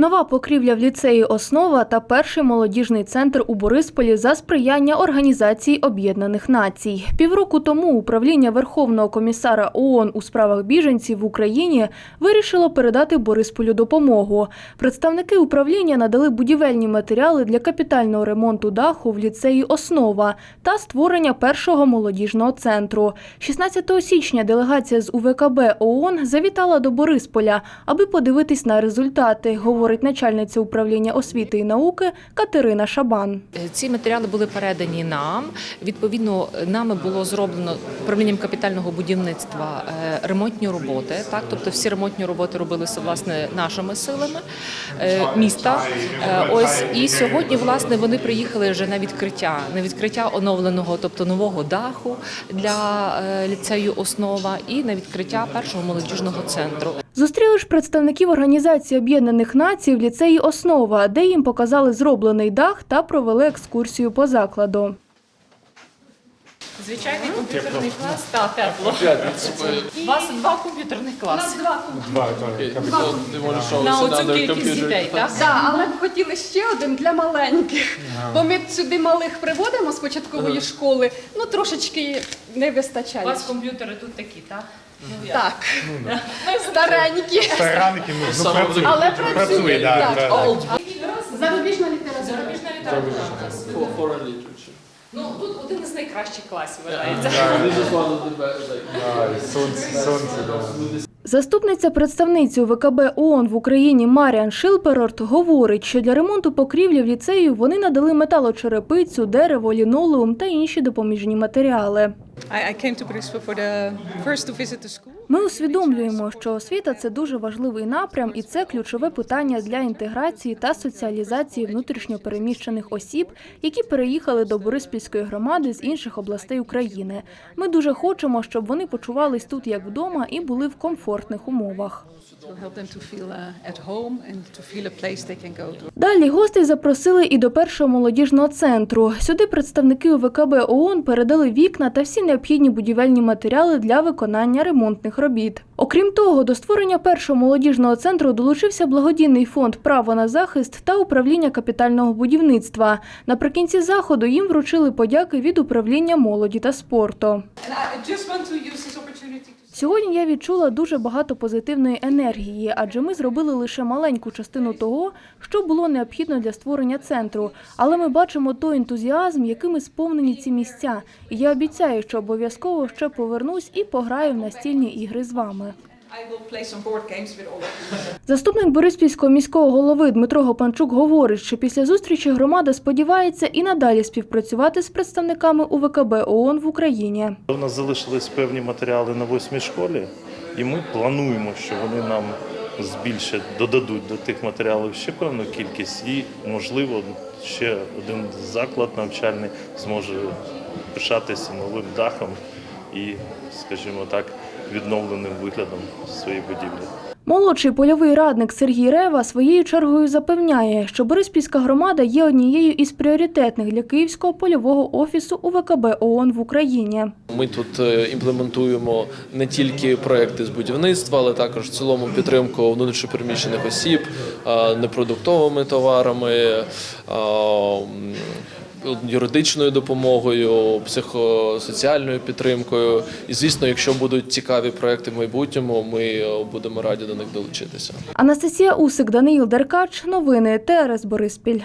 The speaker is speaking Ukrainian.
Нова покрівля в ліцеї Основа та перший молодіжний центр у Борисполі за сприяння Організації Об'єднаних Націй. Півроку тому управління Верховного комісара ООН у справах біженців в Україні вирішило передати Борисполю допомогу. Представники управління надали будівельні матеріали для капітального ремонту даху в ліцеї Основа та створення першого молодіжного центру. 16 січня делегація з УВКБ ООН завітала до Борисполя, аби подивитись на результати, говорить начальниця управління освіти і науки Катерина Шабан. Ці матеріали були передані нам. Відповідно, нами було зроблено управлінням капітального будівництва е, ремонтні роботи. Так, тобто всі ремонтні роботи робилися власне нашими силами е, міста. Е, Ось і сьогодні, власне, вони приїхали вже на відкриття, на відкриття оновленого, тобто нового даху для ліцею основа і на відкриття першого молодіжного центру. Зустріли ж представників Організації Об'єднаних Націй в ліцеї Основа, де їм показали зроблений дах та провели екскурсію по закладу. Звичайний комп'ютерний клас та тепло. У вас два комп'ютерних класи. Два На оцю кількість дітей, так? Так, але б хотіли ще один для маленьких. Бо ми сюди малих приводимо з початкової школи, ну трошечки не У вистачає. вас комп'ютери тут такі, так? Ну, Так, старенькі. Раники, ну, ну, працює. Але працює, да, так. да. Зарубіжна література. Зарубіжна література. Ну, тут один із найкращих класів вважається. Заступниця представниці УВКБ ООН в Україні Маріан Шилперорт говорить, що для ремонту покрівлі в ліцею вони надали металочерепицю, дерево, лінолеум та інші допоміжні матеріали. Ми усвідомлюємо, що освіта це дуже важливий напрям, і це ключове питання для інтеграції та соціалізації внутрішньо переміщених осіб, які переїхали до Бориспільської громади з інших областей України. Ми дуже хочемо, щоб вони почувались тут як вдома і були в комфортних умовах. Uh. Далі гостей запросили і до першого молодіжного центру. Сюди представники УВКБ ООН передали вікна та всі необхідні будівельні матеріали для виконання ремонтних робіт. Окрім того, до створення першого молодіжного центру долучився благодійний фонд Право на захист та управління капітального будівництва. Наприкінці заходу їм вручили подяки від управління молоді та спорту. Сьогодні я відчула дуже багато позитивної енергії, адже ми зробили лише маленьку частину того, що було необхідно для створення центру. Але ми бачимо той ентузіазм, якими сповнені ці місця. І я обіцяю, що обов'язково ще повернусь і пограю в настільні ігри з вами. Заступник Бориспільського міського голови Дмитро Гопанчук говорить, що після зустрічі громада сподівається і надалі співпрацювати з представниками УВКБ ООН в Україні. У нас залишились певні матеріали на восьмій школі, і ми плануємо, що вони нам збільшать, додадуть до тих матеріалів ще певну кількість, і, можливо, ще один заклад навчальний зможе пишатися новим дахом і, скажімо так, відновленим виглядом своєї будівлі. Молодший польовий радник Сергій Рева своєю чергою запевняє, що Бориспільська громада є однією із пріоритетних для Київського польового офісу УВКБ ООН в Україні. Ми тут е, імплементуємо не тільки проекти з будівництва, але також в цілому підтримку внутрішньопереміщених осіб непродуктовими товарами, юридичною допомогою, психосоціальною підтримкою. І звісно, якщо будуть цікаві проекти в майбутньому, ми е, будемо раді до них долучитися. Анастасія Усик, Даниїл Деркач. Новини ТРС Бориспіль.